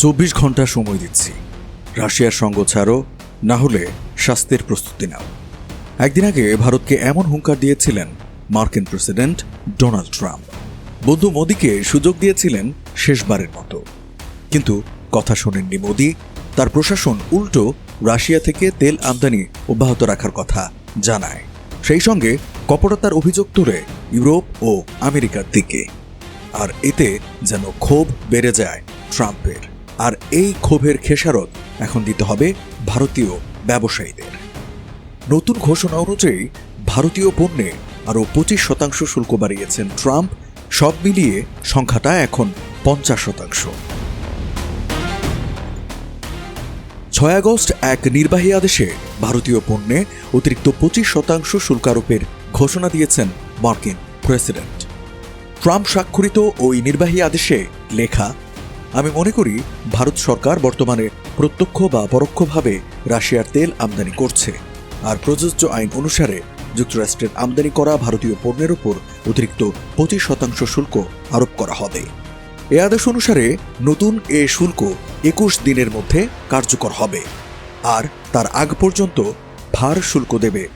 চব্বিশ ঘণ্টা সময় দিচ্ছি। রাশিয়ার সঙ্গ ছাড়ো, না হলে শাস্তির প্রস্তুতি নাও। একদিন আগে ভারতকে এমন হুঙ্কার দিয়েছিলেন মার্কিন প্রেসিডেন্ট ডোনাল্ড ট্রাম্প। বন্ধু মোদীকে সুযোগ দিয়েছিলেন শেষবারের মতো। কিন্তু কথা শোনেননি মোদী, তার প্রশাসন উল্টো রাশিয়া থেকে তেল আমদানি অব্যাহত রাখার কথা জানায়। সেই সঙ্গে কপটতার অভিযোগ তুলে ইউরোপ ও আমেরিকার দিকে। আর এতে যেন ক্ষোভ বেড়ে যায় ট্রাম্পের। আর এই ক্ষোভের খেসারত এখন দিতে হবে ভারতীয় ব্যবসায়ীদের। নতুন ঘোষণা অনুযায়ী ভারতীয় পণ্যে আরও পঁচিশ শতাংশ শুল্ক বাড়িয়েছেন ট্রাম্প, সব মিলিয়ে সংখ্যাটা এখন পঞ্চাশ শতাংশ। ছয় আগস্ট এক নির্বাহী আদেশে ভারতীয় পণ্যে অতিরিক্ত পঁচিশ শতাংশ শুল্ক আরোপের ঘোষণা দিয়েছেন মার্কিন প্রেসিডেন্ট। ট্রাম্প স্বাক্ষরিত ওই নির্বাহী আদেশে লেখা আমি মনে করি ভারত সরকার বর্তমানে প্রত্যক্ষ বা পরোক্ষভাবে রাশিয়ার তেল আমদানি করছে। আর প্রযোজ্য আইন অনুসারে যুক্তরাষ্ট্রের আমদানি করা ভারতীয় পণ্যের উপর অতিরিক্ত পঁচিশ শতাংশ শুল্ক আরোপ করা হবে। এ আদেশ অনুসারে নতুন এ শুল্ক একুশ দিনের মধ্যে কার্যকর হবে। আর তার আগ পর্যন্ত ভার শুল্ক দেবে